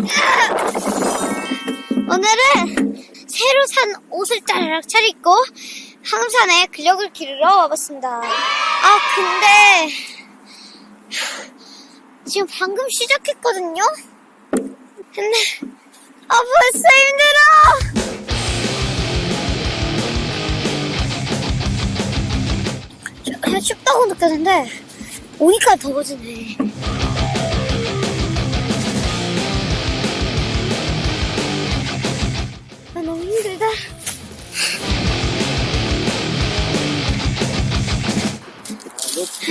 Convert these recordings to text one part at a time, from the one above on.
오늘은 새로 산 옷을 짜르륵 차려입고 항산에 근력을 기르러 와봤습니다. 아, 근데 지금 방금 시작했거든요? 근데 아, 벌써 힘들어! 춥다고 느꼈는데 오니까 더워지네.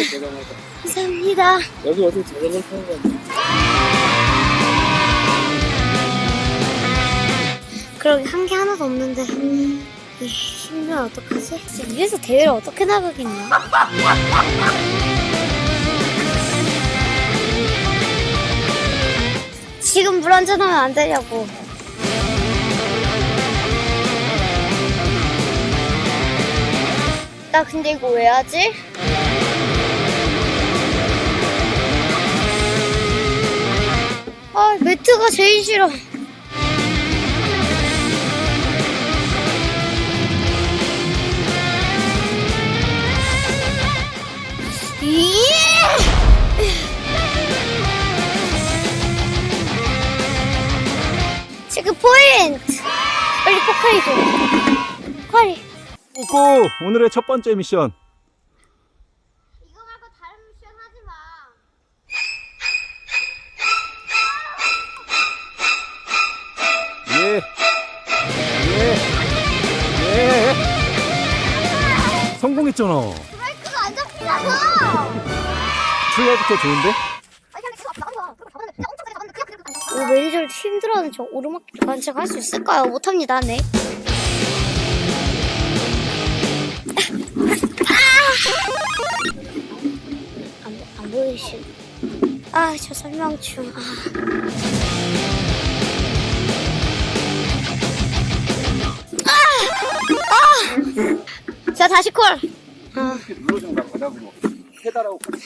진짜 대단하다. 감사합니다. 여기 어디 자전거 타는 거 아니야? 그러게 한 게 하나도 없는데 이 힘들면 어떡하지? 진짜 이래서 대회를 어떻게 나가겠냐? 지금 물 한잔 하면 안 되냐고. 나 근데 이거 왜 하지? 아, 매트가 제일 싫어. 체크 포인트! 빨리 포카리 줘. 포카리. 고 오늘의 첫 번째 미션. 성공했잖아. 브레이크가 안 잡히잖아. 출발부터 좋은데? 오, 매니저를 힘들어하는 저 오르막길 관측 할 수 있을까요? 못합니다, 네. 아! 안, 안 보이시. 아, 저 설명충. 아. 자, 다시 콜. 눌러준다 같이.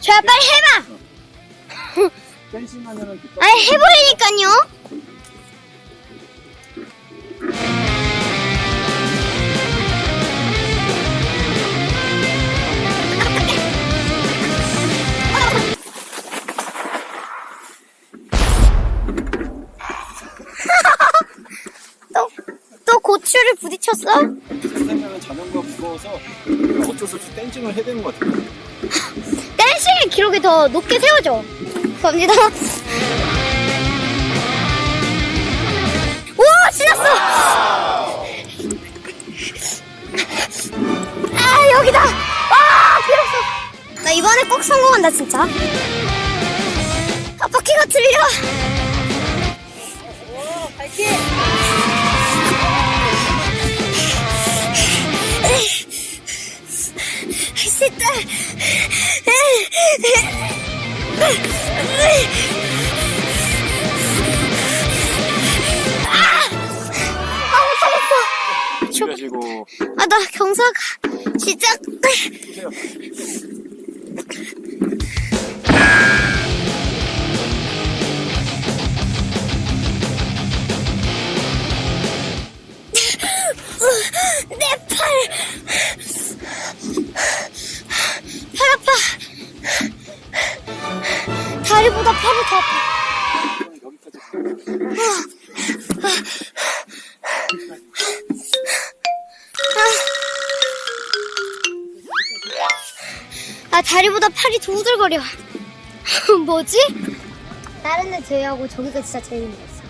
자, 빨리 해봐! 댄싱하면은 아니, 해보라니까요! 또 고추를 부딪혔어? 그러면은 자전거 무거워서 어쩔 수 없이 댄싱을 해야 되는 것 같아. 댄싱의 기록이 더 높게 세워져. 갑니다. 오, 지났어! 아, 여기다! 아, 비로소! 나 이번에 꼭 성공한다, 진짜. 아, 바퀴가 틀려! 할수 있다! 아, 저- 그래가지고 아, 나 경사가 진짜. 아, 다리보다 팔이 더 후들거려. 뭐지? 다른 애 제외하고 저기가 진짜 제일 힘들었어.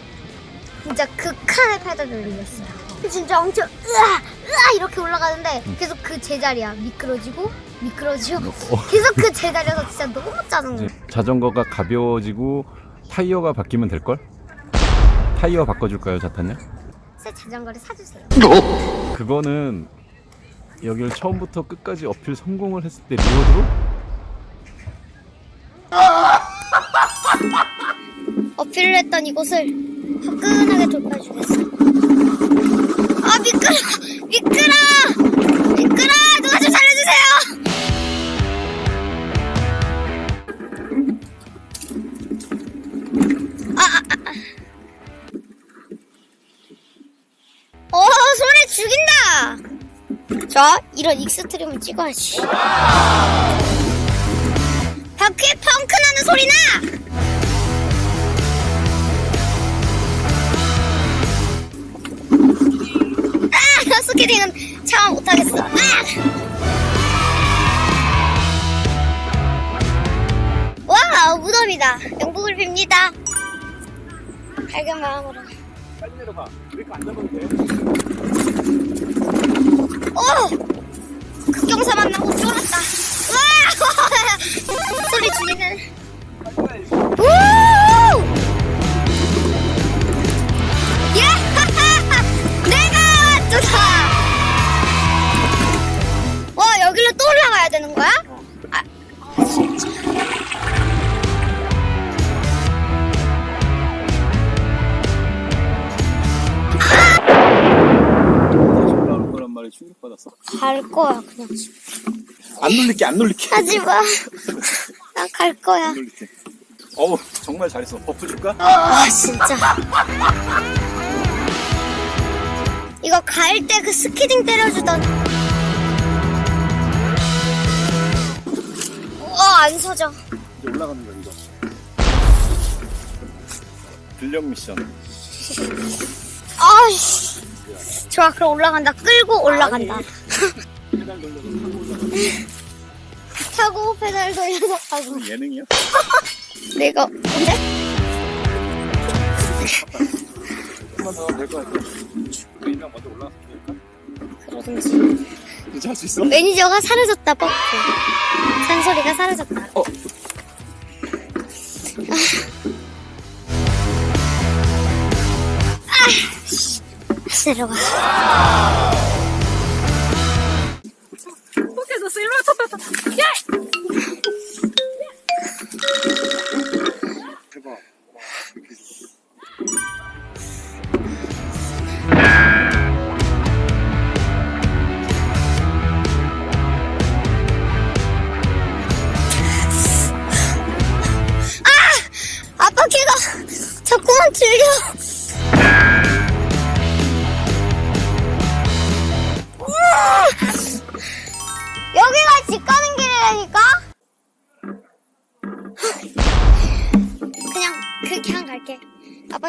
진짜 극한의 페달을 올렸어요. 진짜 엄청 으아 으아 이렇게 올라가는데 계속 그 제자리야 미끄러지고 미끄러지고 계속 그 제자리여서 진짜 너무 짜증나. 이제 자전거가 가벼워지고 타이어가 바뀌면 될 걸? 타이어 바꿔줄까요, 자탄냐? 새 자전거를 사주세요. 그거는 여기를 처음부터 끝까지 어필 성공을 했을 때 리워드로 어필을 했던 이곳을 화끈하게 돌파해주겠어. 아 미끄러, 미끄러, 미끄러! 누가 좀 살려주세요. 아, 아, 아. 아. 어 소리 죽인다. 자, 이런 익스트림을 찍어야지. 바퀴 펑크 나는 소리 나! 아, 스키딩은 참아 못하겠어. 아! 와, 무덤이다. 영국을 빕니다. 밝은 마음으로. 빨리 내려가. 브레이크 안 잡아도 돼. 오! 급경사 만나고 쫄았다. 와! 소리 죽이는. 충격받았어. 갈 거야, 그냥 집에. 안 놀릴게, 안 놀릴게. 하지 마. 나 갈 거야. 안 놀릴게. 어우, 정말 잘했어. 버프 줄까? 아 진짜 이거 갈 때 그 스키딩 때려주던 와안 서져 이제 올라가는 거야, 이거. 근력 미션. 아이씨 좋아 그럼 올라간다 끌고 올라간다 타고 페달 돌려서 가고 예능이야? 내가 근데 한번 더 하면 될것 같아. 우리랑 먼저 올라가서 볼까? 그러든지 할수 있어? 매니저가 사라졌다 뻑크 잔소리가 사라졌다 어. 다시 내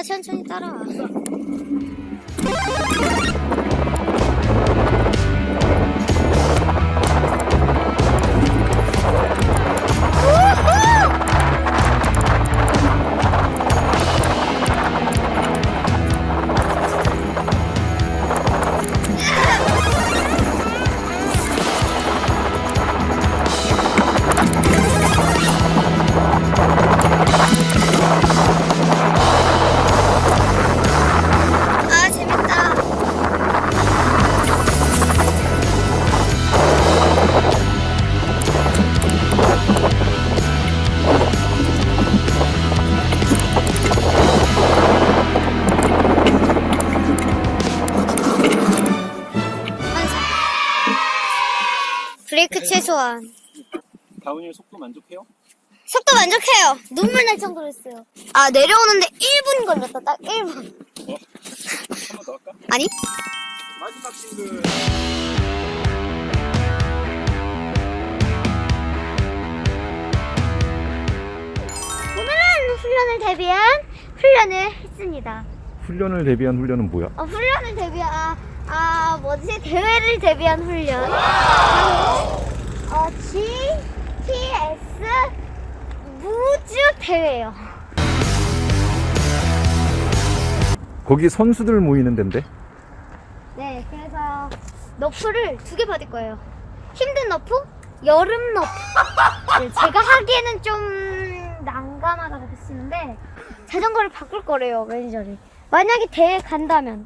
천천히 따라와. 브레이크 최소한. 다운힐 속도 만족해요? 속도 만족해요. 눈물 날 정도로 했어요. 아, 내려오는데 1분 걸렸다. 딱 1분. 어? 한 번 더 할까? 아니? 마지막 싱글. 오늘은 훈련을 대비한 훈련을 했습니다. 훈련을 대비한 훈련은 뭐야? 어, 훈련을 대비한, 아, 아, 뭐지? 대회를 대비한 훈련. 어, GTS 무주 대회요. 거기 선수들 모이는 데인데? 네, 그래서 너프를 두 개 받을 거예요. 힘든 너프, 여름 너프. 네, 제가 하기에는 좀 난감하다고 했었는데 자전거를 바꿀 거래요 매니저를. 만약에 대회 간다면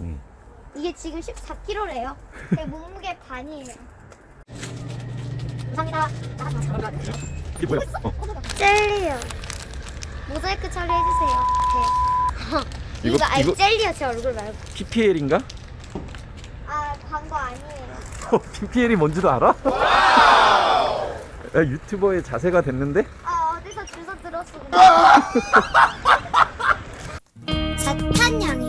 음. 이게 지금 14kg래요. 제 몸무게 반이에요. 감사합니다. 이게 뭐야? 어. 젤리요. 모자이크 처리해주세요. 네. 이거- 이거, 아니 이거- 젤리요 제 얼굴 말고. PPL인가? 아 광고 아니에요. PPL이 뭔지도 알아? 야, 유튜버의 자세가 됐는데? 아 어디서 주워 들었어. 생선을 주려면